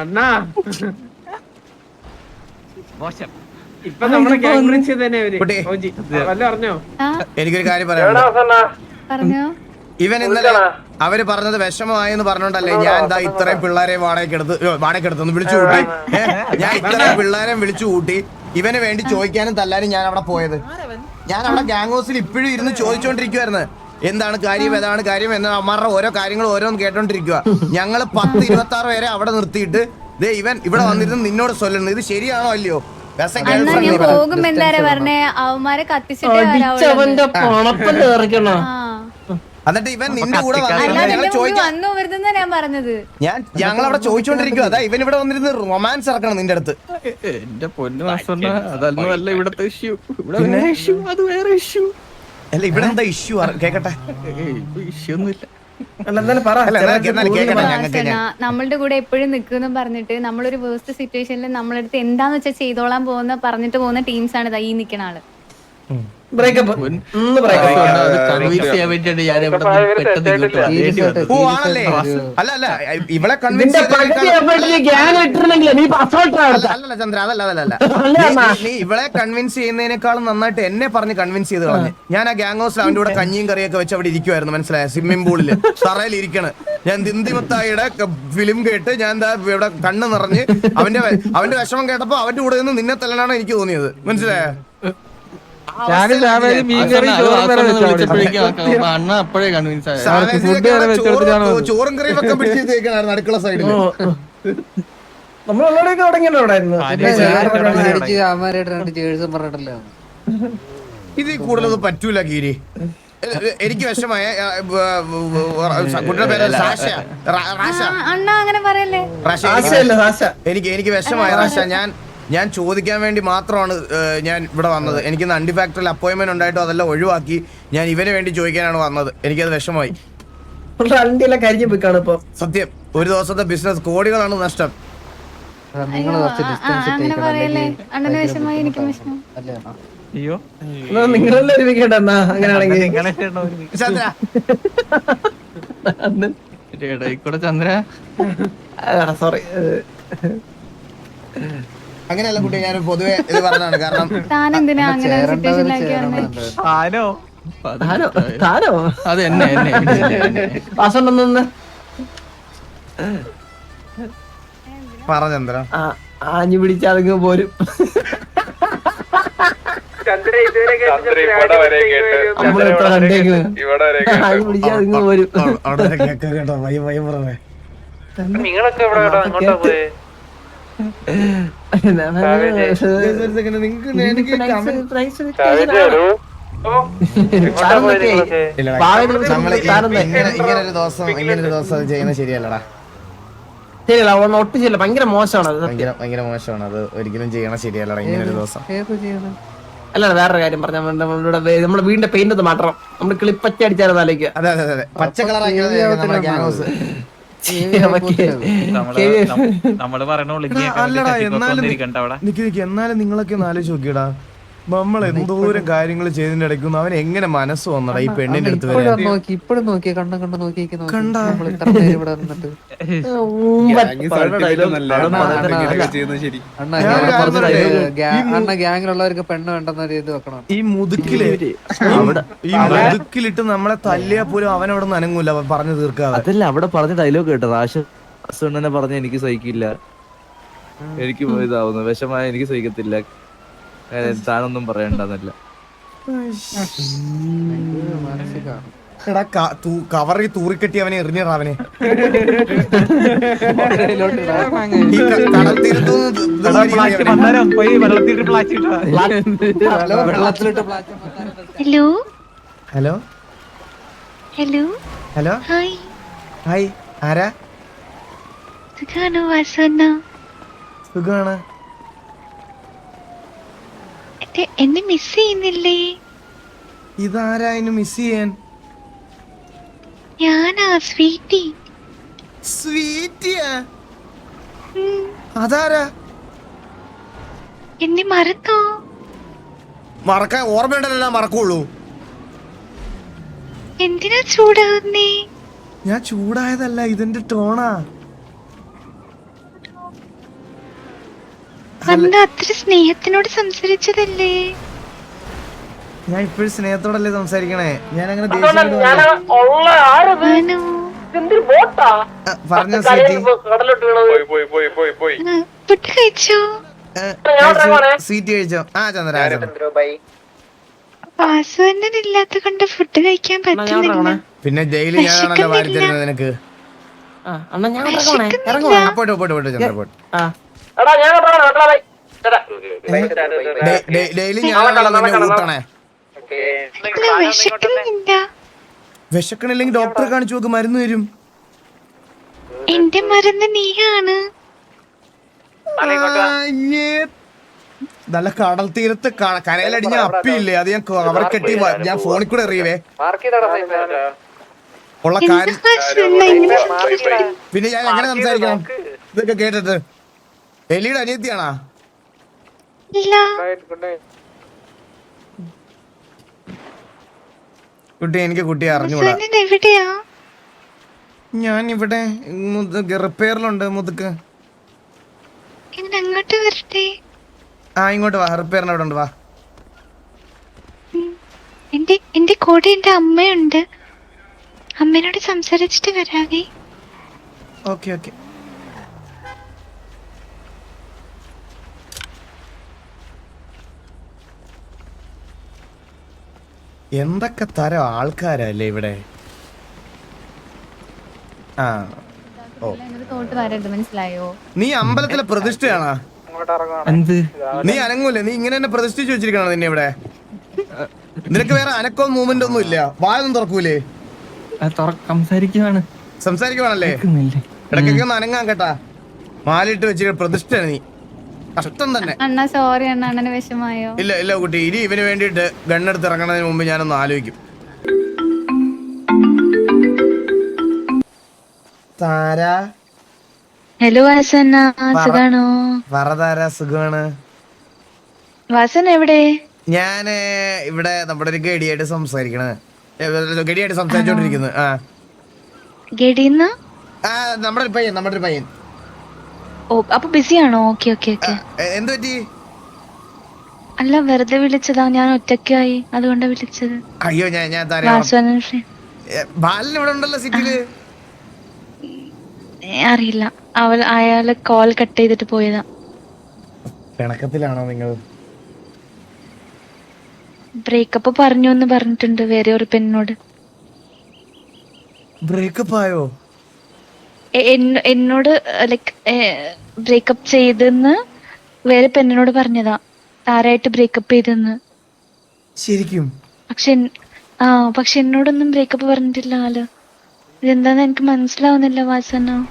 അണ്ണാ. മോശം. ഇപ്പൊ നമ്മുടെ ഗ്യാങ് വിളിച്ചത് തന്നെ അവർ. ഓജി വല്ല അറിഞ്ഞോ? എനിക്കൊരു കാര്യം പറയാം പറഞ്ഞോ? ഇവൻ ഇന്നലെ അവർ പറഞ്ഞത് വിഷമമായെന്ന് പറഞ്ഞോണ്ടല്ലേ. ഞാൻ എന്താ ഇത്രയും പിള്ളേരെ വാടകയ്ക്കെടുത്ത് വാടകയ്ക്കെടുത്തു വിളിച്ചു കൂട്ടി? ഞാൻ ഇത്രയും പിള്ളേരെ വിളിച്ചു കൂട്ടി. ഇവന് വേണ്ടി ചോദിക്കാനും തല്ലാനും ഞാൻ അവിടെ പോയത് ഞാൻ അവിടെ ഗ്യാങ് ഹൗസിൽ ഇപ്പോഴും ഇരുന്ന് ചോദിച്ചോണ്ടിരിക്കുവായിരുന്നു. എന്താണ് കാര്യം ഏതാണ് കാര്യം എന്ന് അമ്മാരുടെ ഓരോ കാര്യങ്ങൾ ഓരോന്നും കേട്ടോണ്ടിരിക്കുക ഞങ്ങൾ പത്ത് ഇരുപത്തി ആറ് പേരെ അവിടെ നിർത്തിയിട്ട് ദേ ഇവൻ ഇവിടെ വന്നിരുന്ന് നിന്നോട് ചൊല്ലുന്നു ഇത് ശരിയാണോ അല്ലയോ? ഞാൻ. പോകുമ്പോ പറഞ്ഞേ അവന്മാരെ കത്തിച്ചിട്ടേ എന്നിട്ട് ഇവൻ നിന്റെ കൂടെ വന്നു ഞാൻ പറഞ്ഞത്. ഞാൻ ഞങ്ങൾ അവിടെ ചോദിച്ചോണ്ടിരിക്കും അതാ ഇവൻ ഇവിടെ വന്നിരുന്ന് റൊമാൻസ് ഇറക്കണം നിന്റെ അടുത്ത്. എന്റെ പൊന്നു അതല്ല ഇവിടത്തെ ഇഷ്യൂ ഇവിടെ ഇഷ്യൂ അത് വേറെ ഇഷ്യൂ അല്ല ഇവിടെ എന്താ ഇഷ്യൂ കേക്കട്ടെ. ഇഷ്യൂ ഒന്നുമില്ല. അല്ല എന്നാലും പറ. അല്ല എന്നാ- എന്നാലും ഞങ്ങൾക്ക് നമ്മളുടെ കൂടെ എപ്പോഴും നിൽക്കുന്നു പറഞ്ഞിട്ട് നമ്മളൊരു വേസ്റ്റ് സിറ്റുവേഷനിൽ നമ്മളടുത്ത് എന്താന്ന് വെച്ചാൽ ചെയ്തോളാൻ പോകുന്ന പറഞ്ഞിട്ട് പോകുന്ന ടീംസ് ആണ് ദാ ഈ നിൽക്കുന്ന ആൾ. ബ്രേക്കപ്പ് ഒന്ന് ബ്രേക്കപ്പ് കൺവിൻസ് ചെയ്യാൻ വേണ്ടിയാണ് ഞാൻ ഇവിടെ പെട്ടെന്ന് ഇങ്ങോട്ട് വരേണ്ടി ഓ ആണല്ലേ? അല്ല അല്ല ഇവളെ കൺവിൻസ് അല്ലല്ല ചന്ദ്ര അതല്ല അതല്ല നീ- ഇവളെ കൺവിൻസ് ചെയ്യുന്നതിനേക്കാളും നന്നായിട്ട് എന്നെ പറഞ്ഞ് കൺവിൻസ് ചെയ്ത് കളഞ്ഞു. ഞാൻ ആ ഗ്യാങ് ഹൗസിൽ അവന്റെ കൂടെ കഞ്ഞിയും കറിയൊക്കെ വെച്ച് അവിടെ ഇരിക്കുവായിരുന്നു മനസ്സിലായ? സ്വിമ്മിംഗ് പൂളിൽ തറയിൽ ഇരിക്കണ്. ഞാൻ ദിന്തിമത്തായിയുടെ ഫിലിം കേട്ട് ഞാൻ ഇവിടെ കണ്ണ് നിറഞ്ഞ് അവന്റെ അവന്റെ വിഷമം കേട്ടപ്പോ അവന്റെ കൂടെ നിന്ന് നിന്നെ തല്ലനാണ് എനിക്ക് തോന്നിയത്. മനസ്സിലായ? അണ്ണ അപ്പോഴേ കൺവിൻസ്. ചോറും കറിയും ഒക്കെ പിടിച്ചിരിക്കായിരുന്നു അടുക്കള സൈഡിൽ നമ്മൾ തുടങ്ങിയല്ലോ അവിടെ ഇതിൽ കൂടുതലൊന്നും പറ്റൂല ഗീരി. എനിക്ക് വിഷമായ എനിക്ക് എനിക്ക് വിഷമായ റാഷ ഞാൻ ഞാൻ ചോദിക്കാൻ വേണ്ടി മാത്രമാണ് ഞാൻ ഇവിടെ വന്നത്. എനിക്ക് നണ്ടി ഫാക്ടറിയിൽ അപ്പോയിന്റ്മെന്റ് ഉണ്ടായിട്ടും അതെല്ലാം ഒഴിവാക്കി ഞാൻ ഇവന് വേണ്ടി ചോദിക്കാനാണ് വന്നത്. എനിക്കത് വിഷമമായി. സത്യം ഒരു ദിവസത്തെ ബിസിനസ് കോടികളാണ് നഷ്ടം. നിങ്ങൾ കുറച്ച് ആ, ആ, ഡിസ്റ്റൻസ് അങ്ങനെ പറയല്ലേ? അണ്ണന് വിഷമായി എനിക്ക് വിഷമം അല്ലേ? അയ്യോ. എന്നാ നിങ്ങളെല്ലാം ഒരുമിക്കട്ടെ എന്നാ അങ്ങനെയാണെങ്കിൽ. ചന്ദ്ര. ഇടയിൽ കൂടെ ചന്ദ്ര. സോറി അങ്ങനെയല്ല കുട്ടി ഞാൻ പൊതുവെ ഇത് പറഞ്ഞാണ് കാരണം താനോ? താനോ? അത് എന്നെ എന്നെ പറഞ്ഞ ആഞ്ഞു പിടിച്ചതങ്ങ് പോരും. അവിടെ വരെ കേക്ക് കേട്ടോ വയ്യ വയ്യ പറഞ്ഞേ നമ്മൾ ഇങ്ങനെ ഇങ്ങനെ ഒരു ദിവസം ചെയ്യുന്നത് ശരിയല്ലടാ. ശരിയല്ല ഒന്ന് ഭയങ്കര മോശമാണ് അത്. ഭയങ്കര മോശമാണ് അത് ഒരിക്കലും ചെയ്യണം ശരിയല്ലടാ ഇങ്ങനെ ഒരു ദിവസം. അല്ല വേറൊരു കാര്യം പറഞ്ഞ നമ്മളുടെ വേ- നമ്മുടെ വീടിന്റെ പെയിന്റ് മാത്രം മാറ്റണം. നമ്മൾ കിളിപ്പച്ച അടിച്ചാലും ആലോചിക്കുക അതെ അതെ അതെ പച്ച കളർ നമ്മൾ പറയണ അല്ലടാ എന്നാലും ഒളിഞ്ഞിരിക്കണ്ട അവിടെ. നിക്ക് നിക്ക് എന്നാലും നിങ്ങളൊക്കെ ഒന്ന് ആലോചിച്ച് നോക്കിയടാ. നമ്മൾ എന്തോരം കാര്യങ്ങൾ ചെയ്തതിന്റെ ഇടയ്ക്ക് അവൻ എങ്ങനെ മനസ്സ് വന്നടാ ഈ പെണ്ണിന്റെ അടുത്ത് വരാൻ നോക്കി ഇപ്പോഴും കണ്ണം കണ്ണം അണ്ണ ഗ്യാങ്ങിലുള്ളവർക്ക് പെണ്ണ് വേണ്ടെന്ന രീതി വെക്കണം. ഈ മുതുക്കിൽ ഈ മുതുക്കിലിട്ട് നമ്മളെ തല്ലിയാ പോലും അവൻ നനങ്ങൂല നിന്ന് അനങ്ങൂല അവൻ പറഞ്ഞു തീർക്കാതെ. അതല്ല അവിടെ പറഞ്ഞ ഡയലോഗ് കേട്ടത് ആശുണ്ണനെ പറഞ്ഞ എനിക്ക് സഹിക്കില്ല. എനിക്ക് ഇതാവുന്നു. വിഷമായ എനിക്ക് സഹിക്കത്തില്ല. താനൊന്നും പറയണ്ടെന്നല്ല. കവറി എടാ കവറിൽ തൂറിക്കെട്ടി അവനെ എറിഞ്ഞിട അവനെ hello hello? Hello hello? Hi hi ആരാ? സുഖാണോ വാസണ്ണ സുഖമാണ് എ- എന്നെ മിസ് ചെയ്യുന്നില്ലേ? ഇതാരാ മിസ് ചെയ്യാൻ? ഞാനാ സ്വീറ്റി. സ്വീറ്റിയാ? അതാരാ? എന്നെ മറക്കോ. മറക്കാൻ ഓർമ്മയുണ്ടല്ലോ മറക്കുള്ളൂ. എന്തിനാ ചൂടാവുന്നേ ഞാൻ ചൂടായതല്ല ഇതിന്റെ ടോണാ. അന്ന് അത്ര സ്നേഹത്തിനോട് സംസാരിച്ചതല്ലേ? ഞാൻ ഇപ്പോഴും സ്നേഹത്തോടല്ലേ സംസാരിക്കണേ. ഞാൻ അങ്ങനെ പറഞ്ഞു ആ, സ്വീറ്റി. കഴിച്ചോ? ചന്ദ്ര ഇല്ലാത്ത കൊണ്ട് ഫുഡ് കഴിക്കാൻ പറ്റുന്നില്ല. പിന്നെ ജയിലിൽ ഞാനാണല്ലോ വാരി തരുന്നത് നിനക്ക്. ആ അണ്ണാ ഞാൻ ഇറങ്ങണേ പോട്ടെ പോട്ടെ പോട്ടെ ചന്ദ്ര പോട്ടെ ഊട്ടണേ വിശക്കുന്നില്ല വിശക്കണില്ലെങ്കിൽ ഡോക്ടറെ കാണിച്ചു നോക്ക് മരുന്ന് തരും. എന്റെ മരുന്ന് നീയാണ്. നല്ല കടൽ തീരത്ത് കരയിലടിഞ്ഞ അപ്പിയില്ലേ അത് ഞാൻ കവർ കെട്ടി ഞാൻ ഫോണിൽ കൂടെ എറിയവേ. ഉള്ള കാര്യം? പിന്നെ ഞാൻ എങ്ങനെ സംസാരിക്കണം? ഇതൊക്കെ കേട്ടിട്ട്. എലിയുടെ അനിയത്തിയാണാ? കുട്ടി എനിക്ക് കുട്ടി അറിഞ്ഞുകൂടാ. ഞാൻ ഇവിടെ റിപ്പയറിലുണ്ട് മുതുക്ക് അങ്ങോട്ട് വരട്ടെ. ആ ഇങ്ങോട്ട് വാ റിപ്പയറിന് അവിടെ ഉണ്ട് വാ. എന്റെ എന്റെ കൂടെ എന്റെ അമ്മയുണ്ട്. അമ്മേനോട് സംസാരിച്ചിട്ട് വരാവേ. Okay okay. എന്തൊക്കെ തരം ആൾക്കാരല്ലേ ഇവിടെ? ആ. ഓ. എന്നൊരു തോട്ട് വരരുത് മനസ്സിലായോ നീ അമ്പലത്തിലെ പ്രതിഷ്ഠയാണോ? എന്ത്? നീ അനങ്ങൂല നീ ഇങ്ങനെ തന്നെ പ്രതിഷ്ഠിച്ചു വെച്ചിരിക്കണോ നിന്നെ ഇവിടെ? നിനക്ക് വേറെ അനക്കോ മൂവ്മെന്റ് ഒന്നും ഇല്ല. വായൊന്നും തുറക്കൂലേ? സംസാരിക്കുവാണ്. സംസാരിക്കുവാണല്ലേ? ഇടയ്ക്കൊക്കെ ഒന്ന് അനങ്ങാൻ കേട്ടാ. മാലിട്ട് വെച്ചിട്ട് പ്രതിഷ്ഠയാണ് നീ. കഷ്ടം തന്നെ. അണ്ണാ സോറി അണ്ണ അണ്ണന് വിഷമായോ? ഇല്ല ഇല്ല കുട്ടി ഇനി ഇവന് വേണ്ടിയിട്ട് ഗണ്ണെടുത്ത് ഇറങ്ങുന്നതിന് മുമ്പ് ഞാനൊന്ന് ആലോചിക്കും. താര? ഹലോ വാസന സുഖാണോ? പറ താര സുഖാണ്. വാസന എവിടെ? ഞാൻ ഇവിടെ നമ്മുടെ ഒരു ഗഡിയായിട്ട് സംസാരിക്കണത് ഏ, ഗഡിയായിട്ട് സംസാരിച്ചോണ്ടിരിക്കുന്നത് ആ. ഗഡിന്ന് ആ നമ്മുടെ ഒരു പയ്യൻ നമ്മുടെ ഒരു പയ്യൻ. ഓ അപ്പൊ ബിസി ആണോ ഓക്കെ ഓക്കെ. ഓക്കെ എന്ത് പറ്റി? അല്ല വെറുതെ വിളിച്ചതാ. ഞാൻ ഒറ്റയ്ക്കായി. അതുകൊണ്ടാ വിളിച്ചത്. അയ്യോ ഞാൻ ഞാൻ ബാലൻ ഇവിടെ ഉണ്ടല്ലോ സിറ്റിയിൽ? അറിയില്ല. അവൾ അയാൾ കോൾ കട്ട് ചെയ്തിട്ട് പോയതാ. പിണക്കത്തിലാണോ നിങ്ങൾ? ബ്രേക്കപ്പ് പറഞ്ഞു എന്ന് പറഞ്ഞിട്ടുണ്ട് വേറെ ഒരു പെണ്ണോട് ബ്രേക്കപ്പ് ആയോ എന്നോട് ലൈക്ക് ബ്രേക്കപ്പ് ചെയ്തെന്ന് വേറെ പെണ്ണിനോട് പറഞ്ഞതാ. താരായിട്ട് ബ്രേക്കപ്പ് ചെയ്തെന്ന്. ശരിക്കും? പക്ഷെ ആ പക്ഷെ എന്നോടൊന്നും ബ്രേക്കപ്പ് പറഞ്ഞിട്ടില്ല ആൾ. ഇതെന്താന്ന് എനിക്ക് മനസ്സിലാവുന്നില്ല വാസന.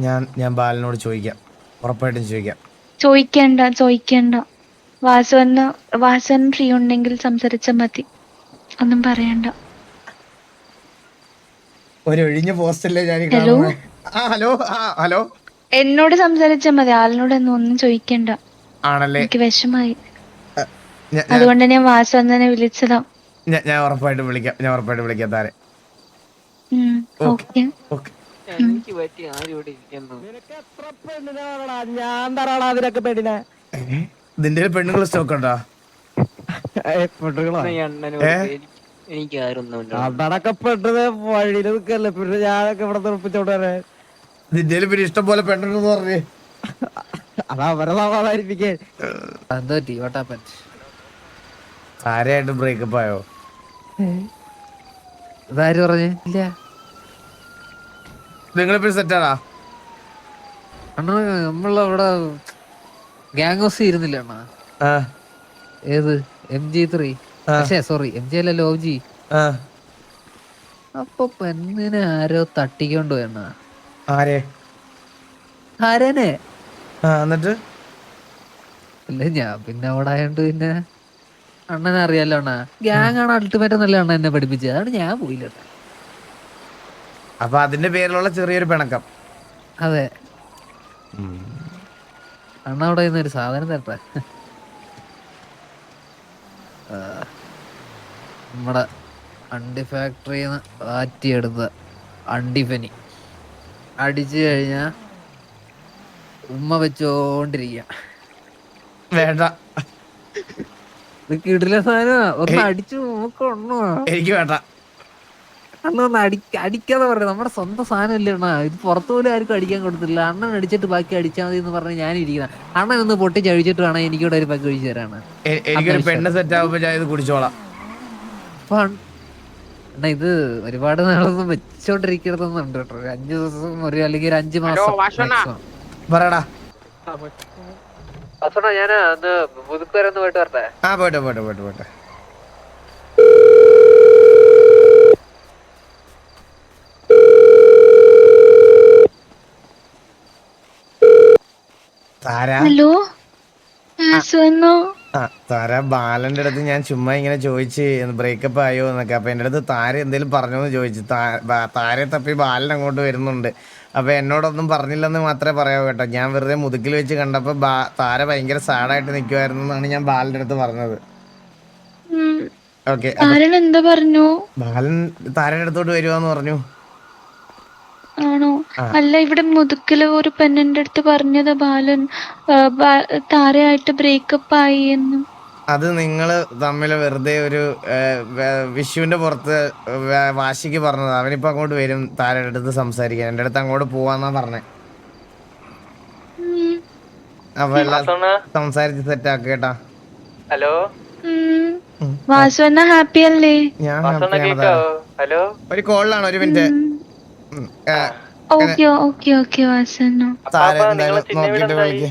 ഞാൻ ഞാൻ ബാലനോട് ചോദിക്കാം. ഉറപ്പായിട്ടും ചോദിക്കാം. ചോദിക്കണ്ട ചോദിക്കണ്ട. വാസന വാസൻ ഫ്രീ ഉണ്ടെങ്കിൽ സംസാരിച്ചാൽ മതി. ഒന്നും പറയണ്ട. ഒരു ഒഴിഞ്ഞ പോസ്റ്റല്ലേ ഞാൻ ഹലോ? ആ ഹലോ ആ ഹലോ. എന്നോട് സംസാരിച്ചാൽ മതി. ആളിനോട് ഒന്നും ചോദിക്കണ്ട. ആണല്ലേ? എനിക്ക് വിഷമായി. അതുകൊണ്ട് ഞാൻ വാസുവന്നെ വിളിച്ചതാ. ഞാൻ- ഉറപ്പായിട്ട് വിളിക്കാം. ഞാൻ ഉറപ്പായിട്ട് വിളിക്കാം താരെ. ഇതിന്റെ പെണ്ണുങ്ങൾ സ്റ്റോക്ക് ഉണ്ടോ? അടക്ക പെട്ടത് വഴിയിൽ നിൽക്കല്ലേ? പിന്നെ ഞാനൊക്കെ ഇവിടെ തെറപ്പിച്ചോണ്ട് ഇതിന്റെ പിന്നെ ഇഷ്ടം പോലെ പെണ്ണുണ്ടെന്ന് പറഞ്ഞേ. അതാ അവരെ സമാധാനിപ്പിക്കാൻ എന്തോ പറ്റി വാട്ടാപ്പൻ താരയായിട്ട് ബ്രേക്കപ്പ് ആയോ? ഇതാര് പറഞ്ഞു? ഇല്ല. നിങ്ങളിപ്പോ സെറ്റാണാ അണ്ണാ നമ്മളവിടെ ഗാങ് ഹൗസ് ഇരുന്നില്ല അണ്ണാ. ആ. ഏത്? എം ജി ത്രീ പക്ഷേ സോറി എം ജി അല്ലല്ലോ ഒ ജി ആ. അപ്പൊ പെണ്ണിനെ ആരോ തട്ടിക്കൊണ്ട് പോയി അണ്ണാ. ആരെ? ആരനെ? ആ എന്നിട്ട്? അല്ല ഞാൻ പിന്നെ അവിടെ ആയോണ്ട് പിന്നെ അണ്ണനെ അറിയാലോ അണ്ണാ. ഗ്യാങ് ആണ് അൾട്ടിമേറ്റ് എന്നല്ലേ അണ്ണ എന്നെ പഠിപ്പിച്ചത് അതാണ് ഞാൻ പോയില്ല. അപ്പൊ അതിന്റെ പേരിലുള്ള ചെറിയൊരു പിണക്കം. അതെ. അണ്ണ അവിടെ നിന്ന് ഒരു സാധനം തരട്ടെ. ആ, നമ്മടെ അണ്ടി ഫാക്ടറിയിൽ നിന്ന് അണ്ടിഫനി അണ്ടിപ്പനി അടിച്ചു കഴിഞ്ഞാ ഉമ്മ വെച്ചോണ്ടിരിക്ക. വേണ്ട. ഇത് കിടില സാധനമാ? ഒന്ന് അടിച്ചു നോക്കണോ എനിക്ക് വേണ്ട. അണ്ണൊന്ന് അടിക്ക അടിക്കാതെ പറയാം. നമ്മുടെ സ്വന്തം സാധനം ഇല്ല അണ്ണാ. ഇത് പുറത്തു പോലും ആർക്കും അടിക്കാൻ കൊടുത്തില്ല. അണ്ണൻ അടിച്ചിട്ട് ബാക്കി അടിച്ചാൽ മതി എന്ന് പറഞ്ഞ് ഞാൻ ഇരിക്കുന്ന അണ്ണൻ ഒന്ന് പൊട്ടി ചഴിച്ചിട്ട് വേണം എനിക്കിവിടെ ഒരു പക്ക് കഴിച്ചു തരാണ് എനിക്കൊരു പെണ്ണ് സെറ്റ് ആവുമ്പോ ഞാൻ ഇത് കുടിച്ചോളാം. അണ്ണാ ഇത് ഒരുപാട് നാളൊന്നും വെച്ചോണ്ടിരിക്കരുതെന്നുണ്ട് കേട്ടോ. ഒരു അഞ്ചു ദിവസം ഒരു അല്ലെങ്കിൽ ഒരു അഞ്ചു മാസം maximum. പറയടാ. വാസണ്ണാ, ഞാൻ ഒന്ന് പോയിട്ട് വരട്ടെ? ആ പോട്ടെ പോട്ടെ പോട്ടെ പോട്ടെ താരാ ഹലോ? ആ. എന്നോ ആ താര ബാലന്റെ അടുത്ത് ഞാൻ ചുമ്മാ ഇങ്ങനെ ചോദിച്ച് ബ്രേക്കപ്പ് ആയോ എന്നൊക്കെ. അപ്പൊ എന്റെ അടുത്ത് താര എന്തെങ്കിലും പറഞ്ഞോ എന്ന് ചോദിച്ചു. താ- ബാ- താരയെ തപ്പി ബാലൻ അങ്ങോട്ട് വരുന്നുണ്ട്. അപ്പൊ എന്നോടൊന്നും പറഞ്ഞില്ലെന്ന് മാത്രമേ പറയാവൂ കേട്ടോ. ഞാൻ വെറുതെ മുതുക്കിൽ വെച്ച് കണ്ടപ്പോൾ ബാ- താര ഭയങ്കര സാഡായിട്ട് നിൽക്കുമായിരുന്നു എന്നാണ് ഞാൻ ബാലന്റെ അടുത്ത് പറഞ്ഞത്. ഓക്കെ ആരൻ എന്താ പറഞ്ഞു? ബാലൻ താരയുടെ അടുത്തോട്ട് വരുവാന്ന് പറഞ്ഞു. ആണോ? അല്ല ഇവിടെ മുതുക്കിൽ ഒരു പെണ്ണിന്റെ അടുത്ത് പറഞ്ഞത് ബാലൻ താരയായിട്ട് ബ്രേക്കപ്പ് ആയി എന്ന്. അത് നിങ്ങൾ തമ്മിൽ വെറുതെ ഒരു വിഷുവിന്റെ പുറത്ത് വാശിക്ക് പറഞ്ഞത്. അവനിപ്പോ അങ്ങോട്ട് വരും താരയുടെ അടുത്ത് സംസാരിക്കാൻ. എന്റെ അടുത്ത് അങ്ങോട്ട് പോവാന്നാ പറഞ്ഞേ. അപ്പൊ എല്ലാം സംസാരിച്ച് സെറ്റ് ആക്കുക കേട്ടാ. ഹലോ. വാസു എന്നാ ഹാപ്പി അല്ലേ? ഞാൻ happy ആണ് താര. ഹലോ? ഒരു കോളിലാണ് ഒരു മിനിറ്റ്. ഓക്കെ ഓക്കെ ഓക്കെ നോക്കിട്ട് വിളിക്ക്.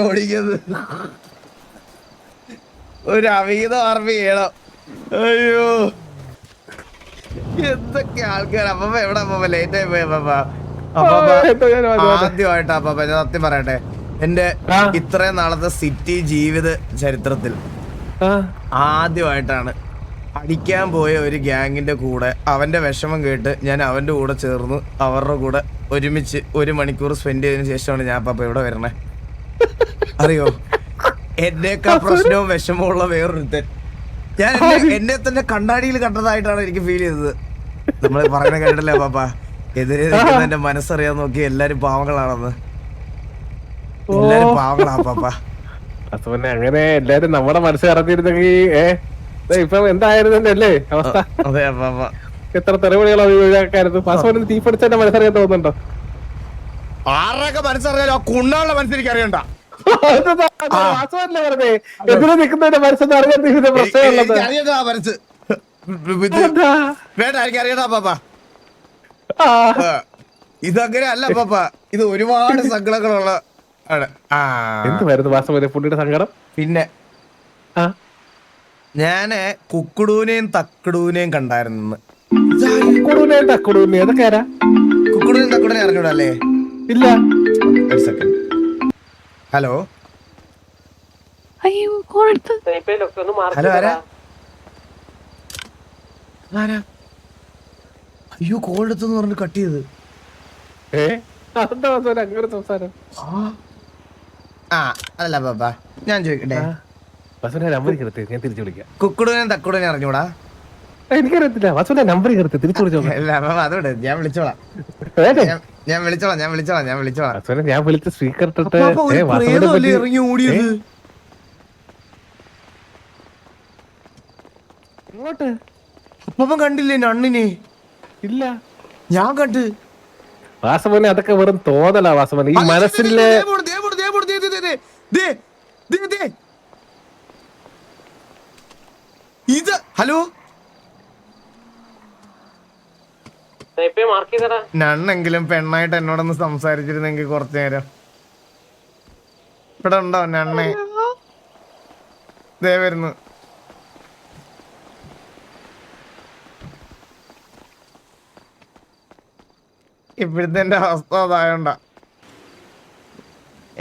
ഓടിക്കുന്നത് ഒരു അവീതം ഓർമ്മ ചെയ്യണം. അയ്യോ. എന്തൊക്കെ ആൾക്കാർ അപ്പ എവിടെ അപ്പ ലേറ്റ് ആയി പോയി അപ്പ ആദ്യമായിട്ട് അപ്പ ഞാൻ സത്യം പറയട്ടെ. എന്റെ ഇത്രയും നാളത്തെ സിറ്റി ജീവിത ചരിത്രത്തിൽ ആദ്യമായിട്ടാണ്. അടിക്കാൻ പോയ ഒരു ഗ്യാങ്ങിന്റെ കൂടെ അവന്റെ വിഷമം കേട്ട് ഞാൻ അവന്റെ കൂടെ ചേർന്ന് അവരുടെ കൂടെ ഒരുമിച്ച് ഒരു മണിക്കൂർ സ്പെൻഡ് ചെയ്തതിനു ശേഷമാണ് ഞാൻ പാപ്പ ഇവിടെ വരണേ. അറിയോ? എന്നേക്കാ പ്രശ്നവും വിഷമമുള്ള വേറൊരുത്തൻ. ഞാൻ എന്നെ തന്നെ കണ്ണാടിയിൽ കണ്ടതായിട്ടാണ് എനിക്ക് ഫീൽ ചെയ്തത്. നമ്മൾ പറയുന്ന കേട്ടല്ലേ പാപ്പ? എതിരെ നിൽക്കുന്ന എന്റെ മനസ്സറിയാൻ നോക്കി എല്ലാരും പാവങ്ങളാണെന്ന്. എല്ലാരും പാവങ്ങളാ പാപ്പ. അസുവിനെ അങ്ങനെ എല്ലാരും നമ്മുടെ മനസ്സ് കറന്നിരുന്നെങ്കിൽ ഏ? ദേ ഇപ്പൊ എന്തായിരുന്നു അല്ലേ അവസ്ഥ അതെ എത്ര തെറിവിളികൾ ഒഴിവാക്കായിരുന്നു പാസ്പോർട്ടിന് തീ പിടിച്ചെന്നെ മനസ്സറിയാൻ തോന്നുന്നുണ്ടോ? ആരൊക്കെ മനസ്സറിയാലോ? കുണ്ണാളുടെ മനസ്സിലേക്ക് അറിയണ്ട. വാസവല്ലേ പറഞ്ഞേ? എതിരെ നിൽക്കുന്നതിന്റെ മനസ്സെന്ന് അറിയാൻ ഇതിന്റെ പ്രശ്നമുള്ളത് എനിക്ക് അറിയണ്ട ആ മനസ്സ്. ഇത് എന്താ? വേണ്ട എനിക്ക് അറിയണ്ട പാപ്പ. ഇതങ്ങനെ അല്ല പാപ്പ. ഇത് ഒരുപാട് സങ്കടങ്ങളുള്ള എന്തുവായിരുന്നു വാസവനെ പുള്ളിയുടെ സങ്കടം? പിന്നെ ആ. ഞാൻ കുക്കുടൂനെയും തക്കടൂനെയും കണ്ടായിരുന്നു ആരാ? കുക്കുടൂനെയും തക്കടൂനെ അറിഞ്ഞൂടല്ലേ? ഇല്ല. ഒരു സെക്കൻഡ് ഹലോ ഹലോ ആരാ? ആരാ? അയ്യോ കോൾ എടുത്തെന്ന് പറഞ്ഞു കട്ട് ചെയ്ത്. ഏ? അതെന്താ അങ്ങനെ സംസാരം. ആ. അതല്ല പാപ്പ ഞാൻ ചോദിക്കട്ടെ? നമ്പർ ഞാൻ തിരിച്ചു വിളിക്കാം. കുക്കുടൂനെയും തക്കടൂനെയും അറിഞ്ഞൂടാ? എനിക്കറിയത്തില്ല. നമ്പർ തിരിച്ചു വിളിച്ചോ അല്ല പാപ്പ അതോടെ ഞാൻ വിളിച്ചോളാം. ഞാൻ- വിളിച്ചോളാം ഞാൻ വിളിച്ചോളാം ഞാൻ വിളിച്ചോളാം. വാസവനെ ഞാൻ വിളിച്ച സ്പീക്കർ ഇട്ടിട്ട് ഇറങ്ങി ഓടിയത്? ഇങ്ങോട്ട് അപ്പം കണ്ടില്ലേ ഇല്ല. ഞാൻ കണ്ട്. വാസവനെ അതൊക്കെ വെറും തോന്നലാ വാസവൻ ഈ മനസ്സിലെ ദേ, ദേ, പോണു, ദേ, പോണു, ദേ, പോണു, ദേ, ദേ, ദേ, ദേ, ദേ. ഇത് ഹലോ? നണ്ണെങ്കിലും പെണ്ണായിട്ട് എന്നോടൊന്ന് സംസാരിച്ചിരുന്നെങ്കിൽ കുറച്ചു നേരം. ഇവിടെ ഉണ്ടോ നണ്ണെ ദേ വരുന്നു. ഇപ്പോഴത്തെ അവസ്ഥ അതായോണ്ട.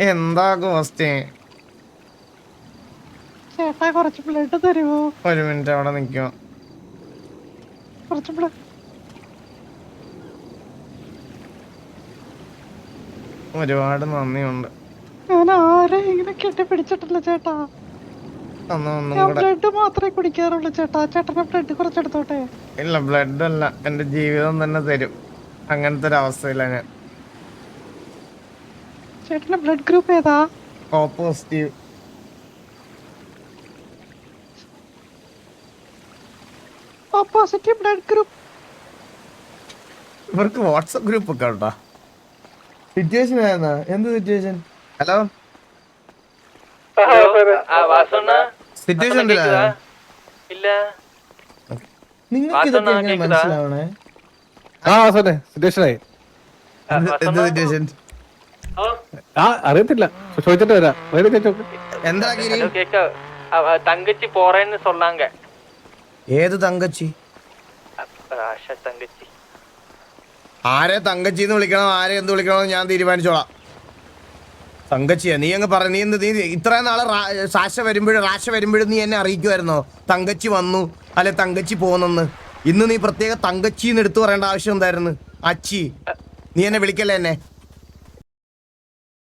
എന്താ കോസ്റ്റേ ചേട്ടാ കുറച്ച് ബ്ലഡ് തരുമോ ഒരു മിനിറ്റ് അവിടെ നിൽക്കോ കുറച്ച് ബ്ലഡ്. ഒരുപാട് നന്ദിയുണ്ട്. ഞാൻ ആരെ ഇങ്ങനെ കെട്ടിപ്പിടിച്ചിട്ടില്ല ചേട്ടാ? ബ്ലഡ് മാത്രമേ കുടിക്കാറുള്ളൂ ചേട്ടാ. ചേട്ടന്റെ ബ്ലഡ് കുറച്ചെടുത്തോട്ടെ? ഇല്ല ബ്ലഡ് അല്ല. എന്റെ ജീവിതം തന്നെ തരും. അങ്ങനത്തെ ഒരു അവസ്ഥയിലാണ് ഞാൻ. ചേട്ടന്റെ ബ്ലഡ് ഗ്രൂപ്പ് ഏതാ? O positive O positive blood group ഇവർക്ക് വാട്സപ്പ് ഗ്രൂപ്പ് ഒക്കെ ഉണ്ടോ? സിറ്റുവേഷൻ ആയിരുന്നാ? എന്ത് സിറ്റുവേഷൻ ഹലോ സിറ്റുവേഷൻ നിങ്ങൾക്ക് ഇതൊക്കെ എങ്ങനെ മനസ്സിലാവണേ? ആ വാസനെ സിറ്റുവേഷൻ ആയി. എന്ത് സിറ്റുവേഷൻ ആ. അറിയത്തില്ല. ചോദിച്ചിട്ട് വരാം. വേറെ ചോദിച്ചോക്ക് എന്താ തങ്കച്ചി പോറേന്ന് സൊല്ലാങ്ക ഏത് തങ്കച്ചി? തങ്കച്ചി. ആരെ തങ്കച്ചി എന്ന് വിളിക്കണം ആരെ എന്ത് വിളിക്കണം ഞാൻ തീരുമാനിച്ചോളാം. തങ്കച്ചിയാ നീ അങ്ങ് പറ നീ എന്ത് നീ ഇത്രയും നാളെ റാ- സാശ വരുമ്പോഴും റാശ വരുമ്പോഴും നീ എന്നെ അറിയിക്കുമായിരുന്നോ തങ്കച്ചി വന്നു അല്ലെ തങ്കച്ചി പോന്നെന്ന്? ഇന്ന് നീ പ്രത്യേക തങ്കച്ചി എന്ന് എടുത്തു പറയേണ്ട ആവശ്യം എന്തായിരുന്നു? അച്ചി നീ എന്നെ വിളിക്കല്ലേ എന്നെ?